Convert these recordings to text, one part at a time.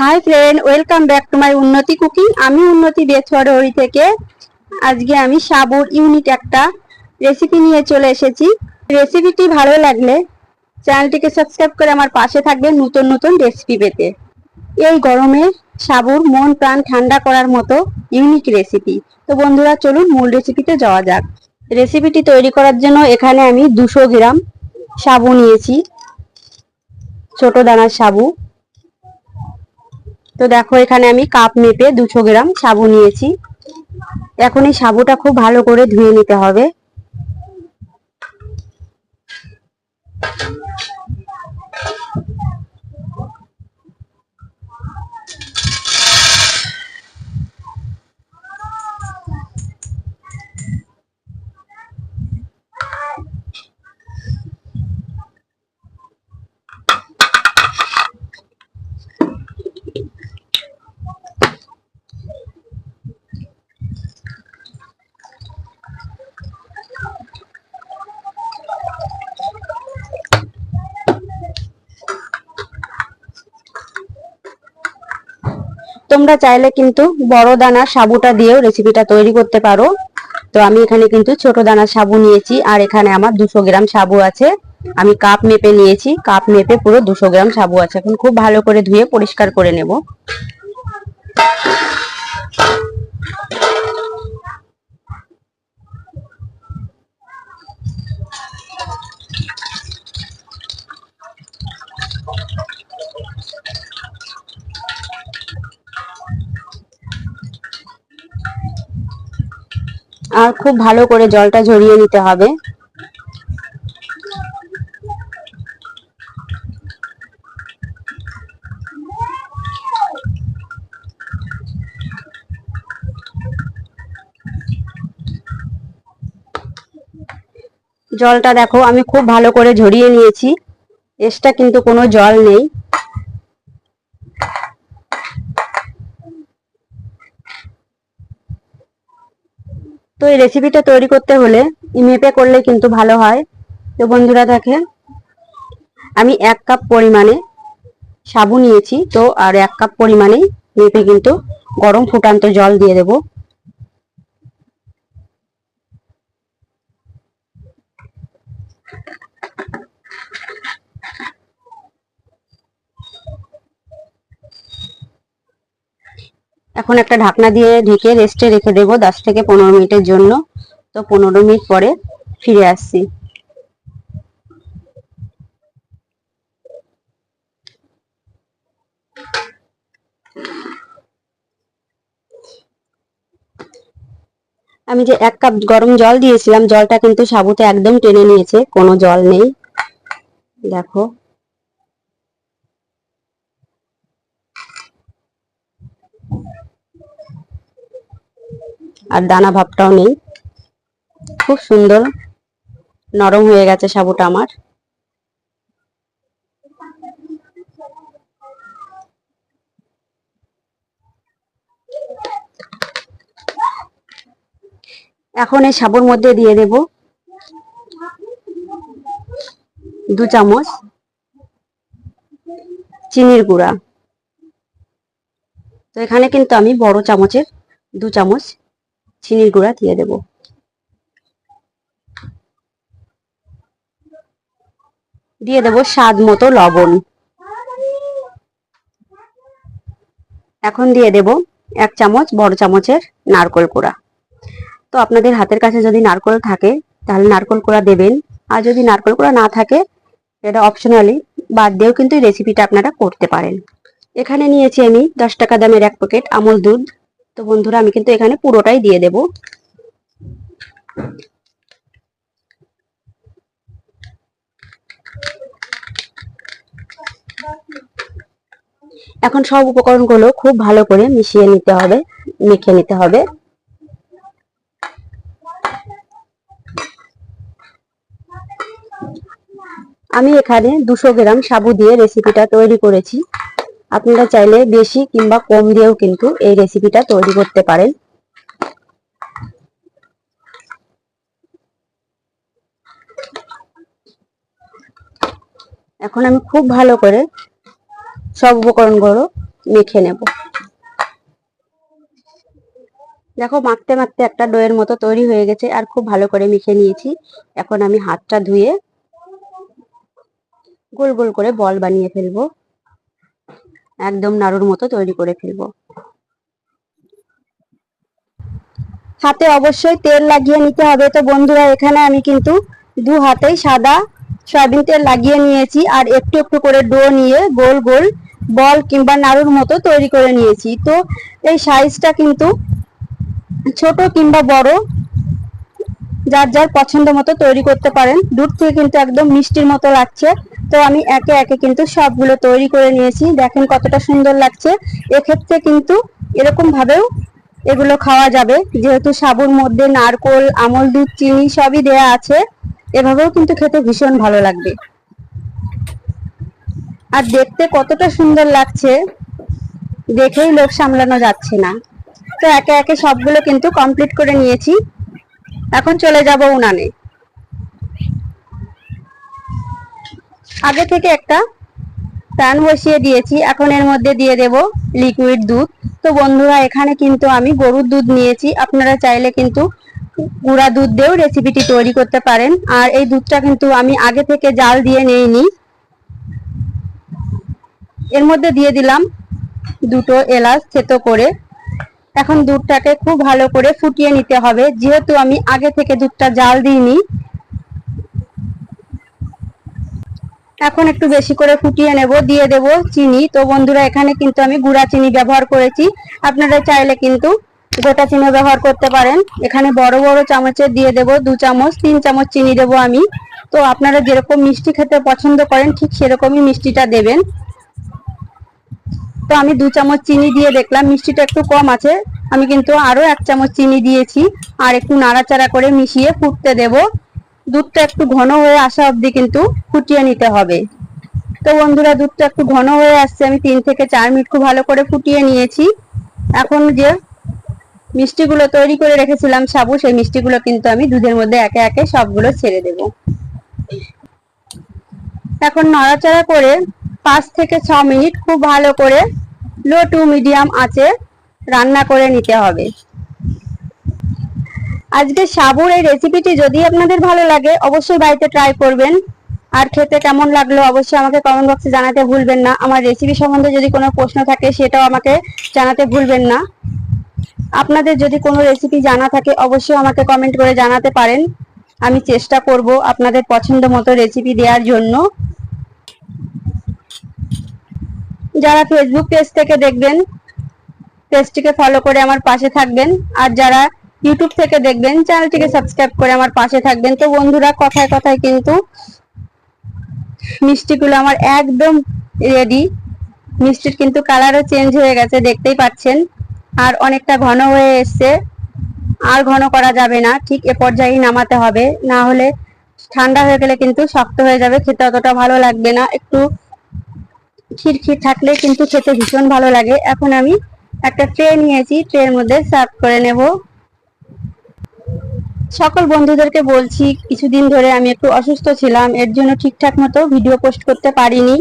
Hi friend welcome back to my Unnati cooking আমি উন্নতি বেথুয়ারি থেকে। আজকে আমি সাবুর ইউনিক একটা রেসিপি নিয়ে চলে এসেছি। রেসিপিটি ভালো লাগলে চ্যানেলটিকে সাবস্ক্রাইব করে আমার পাশে থাকবে নতুন নতুন রেসিপি পেতে। এই গরমে সাবুর মন প্রাণ ঠান্ডা করার মতো ইউনিক রেসিপি তো বন্ধুরা, চলুন মূল রেসিপিতে যাওয়া যাক। রেসিপিটি তৈরি করার জন্য এখানে আমি দুশো গ্রাম সাবু নিয়েছি। ছোট দানার সাবু। তো দেখো, এখানে আমি কাপ মেপে দুশো গ্রাম সাবু নিয়েছি। এখন এই সাবুটা খুব ভালো করে ধুয়ে নিতে হবে। তোমরা চাইলে কিন্তু বড় দানার সাবুটা দিয়েও রেসিপিটা তৈরি করতে পারো। তো আমি এখানে কিন্তু ছোট দানার সাবু নিয়েছি, আর এখানে আমার দুশো গ্রাম সাবু আছে। আমি কাপ মেপে নিয়েছি, কাপ মেপে পুরো দুশো গ্রাম সাবু আছে। এখন খুব ভালো করে ধুয়ে পরিষ্কার করে নেব। আর খুব ভালো করে জলটা ঝরিয়ে নিতে হবে। জলটা দেখো, আমি খুব ভালো করে ঝরিয়ে নিয়েছি। এক্সট্রা কিন্তু কোনো জল নেই। তো এই রেসিপিটা তৈরি করতে হলে মেপে করলে কিন্তু ভালো হয়। তো বন্ধুরা দেখে, আমি এক কাপ পরিমাণে সাবু নিয়েছি, তো আর এক কাপ পরিমাণেই মেপে কিন্তু গরম ফুটান্ত জল দিয়ে দেব। এখন একটা ঢাকনা দিয়ে ঢেকে রেস্টে রেখে দেবো দশ থেকে পনেরো মিনিটের জন্য। তো পনেরো মিনিট পরে ফিরে আসছি। আমি যে এক কাপ গরম জল দিয়েছিলাম, জলটা কিন্তু সাবুতে একদম টেনে নিয়েছে, কোনো জল নেই। দেখো। আর দানা ভাবটাও নেই। খুব সুন্দর। নরম হয়ে গেছে সাবুটা আমার। এখন এই সাবুর মধ্যে দিয়ে দেব দু চামচ চিনির গুঁড়া। তো এখানে কিন্তু আমি বড় চামচের দু চামচ চিনির গুঁড়া দিয়ে দেব। দিয়ে দেব স্বাদ মতো লবণ। এখন দিয়ে দেব এক চামচ বড় চামচের নারকল কোড়া। তো আপনাদের হাতের কাছে যদি নারকল থাকে, তাহলে নারকল কোড়া দেবেন। আর যদি নারকল কোড়া না থাকে এটা অপশনালি বাদ দিয়েও কিন্তু এই রেসিপিটা আপনারা করতে পারেন। এখানে নিয়েছি আমি দশ টাকা দামের এক প্যাকেট আমল দুধ। তো বন্ধুরা, আমি কিন্তু এখানে পুরোটাই দিয়ে দেব। এখন সব উপকরণগুলো খুব ভালো করে মিশিয়ে নিতে হবে, মেখে নিতে হবে। আমি এখানে দুশো গ্রাম সাবু দিয়ে রেসিপিটা তৈরি করেছি। আপনারা চাইলে বেশি কিংবা কম দিয়েও কিন্তু এই রেসিপিটা তৈরি করতে পারেন। এখন আমি খুব ভালো করে সব উপকরণগুলো মেখে নেব। দেখো, মাখতে মাখতে একটা ডোয়ের মতো তৈরি হয়ে গেছে আর খুব ভালো করে মেখে নিয়েছি। এখন আমি হাতটা ধুয়ে গোল গোল করে বল বানিয়ে ফেলব। একদম নাড়ুর মতো তৈরি করে ফেলব। হাতে অবশ্যই তেল লাগিয়ে নিতে হবে। তো বন্ধুরা, এখানে আমি কিন্তু দু হাতেই সাদা সয়াবিন তেল লাগিয়ে নিয়েছি আর একটু একটু করে ডো নিয়ে গোল গোল বল কিংবা নাড়ুর মতো তৈরি করে নিয়েছি। তো এই সাইজটা কিন্তু ছোট কিংবা বড় যার যার পছন্দ মতো তৈরি করতে পারেন। দূর থেকে কিন্তু একদম মিষ্টির মতো লাগছে। তো আমি একে একে কিন্তু সবগুলো তৈরি করে নিয়েছি। দেখেন কতটা সুন্দর লাগছে। এক্ষেত্রে কিন্তু এরকম ভাবেও এগুলো খাওয়া যাবে। যেহেতু সাবুর মধ্যে নারকোল, আমল দুধ, চিনি সবই দেয়া আছে। এভাবেও কিন্তু খেতে ভীষণ ভালো লাগবে। আর দেখতে কতটা সুন্দর লাগছে, দেখেই লোক সামলানো যাচ্ছে না। তো একে একে সবগুলো কিন্তু কমপ্লিট করে নিয়েছি। এখন চলে যাব উনানে। আগে থেকে একটা প্যান বসিয়ে দিয়েছি, এখন এর মধ্যে দিয়ে দেব লিকুইড দুধ। তো বন্ধুরা, এখানে কিন্তু আমি গরুর দুধ নিয়েছি, আপনারা চাইলে কিন্তু গুঁড়া দুধ দিয়েও রেসিপিটি তৈরি করতে পারেন। আর এই দুধটা কিন্তু আমি আগে থেকে জাল দিয়ে নিইনি। এর মধ্যে দিয়ে দিলাম দুটো এলাচ থেতো করে। এখন দুধটাকে খুব ভালো করে ফুটিয়ে নিতে হবে। যেহেতু আমি আগে থেকে দুধটা জাল দিইনি, এখন একটু বেশি করে ফুটিয়ে নেব, দিয়ে দেব চিনি। তো বন্ধুরা, এখানে কিন্তু আমি গুঁড়া চিনি ব্যবহার করেছি। আপনারা চাইলে কিন্তু গোটা চিনি ব্যবহার করতে পারেন। এখানে বড় বড় চামচে দিয়ে দেব দু চামচ, তিন চামচ চিনি দেব আমি। তো আপনারা যেরকম মিষ্টি খেতে পছন্দ করেন, ঠিক সেরকমই মিষ্টিটা দেবেন। তো আমি দু চামচ চিনি দিয়ে দেখলাম, মিষ্টিটা একটু কম আছে। আমি কিন্তু আরও এক চামচ চিনি দিয়েছি আর একটু নাড়াচাড়া করে মিশিয়ে ফুটতে দেব। দুধটা একটু ঘন হয়ে আসা অবধি কিন্তু ফুটিয়ে নিতে হবে। তো বন্ধুরা, দুধটা একটু ঘন হয়ে আসছে। আমি তিন থেকে চার মিনিট খুব ভালো করে ফুটিয়ে নিয়েছি। এখন যে মিষ্টিগুলো তৈরি করে রেখেছিলাম সাবু, সেই মিষ্টিগুলো কিন্তু আমি দুধের মধ্যে একে একে সবগুলো ছেড়ে দেব। এখন নাড়াচাড়া করে পাঁচ থেকে ছ মিনিট খুব ভালো করে লো টু মিডিয়াম আঁচে রান্না করে নিতে হবে। আজকে সাবুর এই রেসিপিটি যদি আপনাদের ভালো লাগে, অবশ্যই বাড়িতে ট্রাই করবেন। আর খেতে কেমন লাগল অবশ্যই আমাকে কমেন্ট বক্সে জানাতে ভুলবেন না। আমার রেসিপি সম্বন্ধে যদি কোনো প্রশ্ন থাকে, সেটাও আমাকে জানাতে ভুলবেন না। আপনাদের যদি কোনো রেসিপি জানা থাকে, অবশ্যই আমাকে কমেন্ট করে জানাতে পারেন। আমি চেষ্টা করব আপনাদের পছন্দ মতো রেসিপি দেওয়ার জন্য। যারা ফেসবুক পেজ থেকে দেখবেন পেজটিকে ফলো করে আমার পাশে থাকবেন। আর যারা ইউটিউব থেকে দেখবেন চ্যানেলটিকে সাবস্ক্রাইব করে আমার পাশে থাকবেন। তো বন্ধুরা, কথায় কথায় কিন্তু মিষ্টিগুলো আমার একদম রেডি মিষ্টির কিন্তু কালারও চেঞ্জ হয়ে গেছে, দেখতেই পাচ্ছেন। আর অনেকটা ঘন হয়ে এসছে। আর ঘন করা যাবে না, ঠিক এ পর্যায়েই নামাতে হবে। না হলে ঠান্ডা হয়ে গেলে কিন্তু শক্ত হয়ে যাবে, খেতে অতটা ভালো লাগবে না। একটু খিরখির থাকলে কিন্তু খেতে ভীষণ ভালো লাগে। এখন আমি একটা ট্রে নিয়েছি, ট্রের মধ্যে সার্ভ করে নেব। সকল বন্ধুদেরকে বলছি, কিছুদিন ধরে আমি একটু অসুস্থ ছিলাম, এর জন্য ঠিকঠাক মতো ভিডিও পোস্ট করতে পারিনি।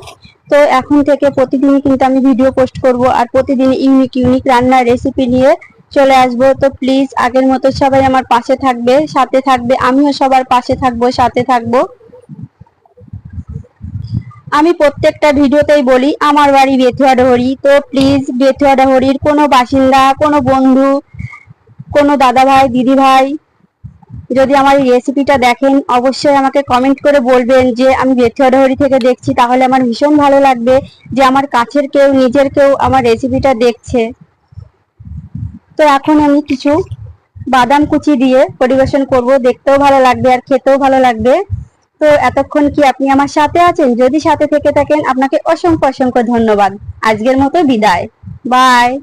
তো এখন থেকে প্রতিদিন কিন্তু আমি ভিডিও পোস্ট করব আর প্রতিদিন ইউনিক ইউনিক রান্নার রেসিপি নিয়ে চলে আসব। তো প্লিজ আগের মতো সবাই আমার পাশে থাকবে, সাথে থাকবে, আমিও সবার পাশে থাকব, সাথে থাকব। আমি প্রত্যেকটা ভিডিওতেই বলি, আমার বাড়ি বেথুয়া ডহরি। তো প্লিজ বেথুয়া ডহরির কোনো বাসিন্দা, কোনো বন্ধু, কোনো দাদা ভাই দিদি ভাই যদি আমার এই রেসিপিটা দেখেন, অবশ্যই আমাকে কমেন্ট করে বলবেন যে, আমি বেথুয়া ডহরি থেকে দেখছি, তাহলে আমার ভীষণ ভালো লাগবে যে, আমার কাছের কেউ, নিজের কেউ আমার রেসিপিটা দেখছে। তো এখন আমি কিছু বাদাম কুচি দিয়ে পরিবেশন করব, দেখতেও ভালো লাগবে আর খেতেও ভালো লাগবে। তো এতক্ষণ কি আপনি আমার সাথে আছেন? যদি সাথে থেকে থাকেন, আপনাকে অসংখ্য অসংখ্য ধন্যবাদ। আজকের মতো বিদায়। বাই।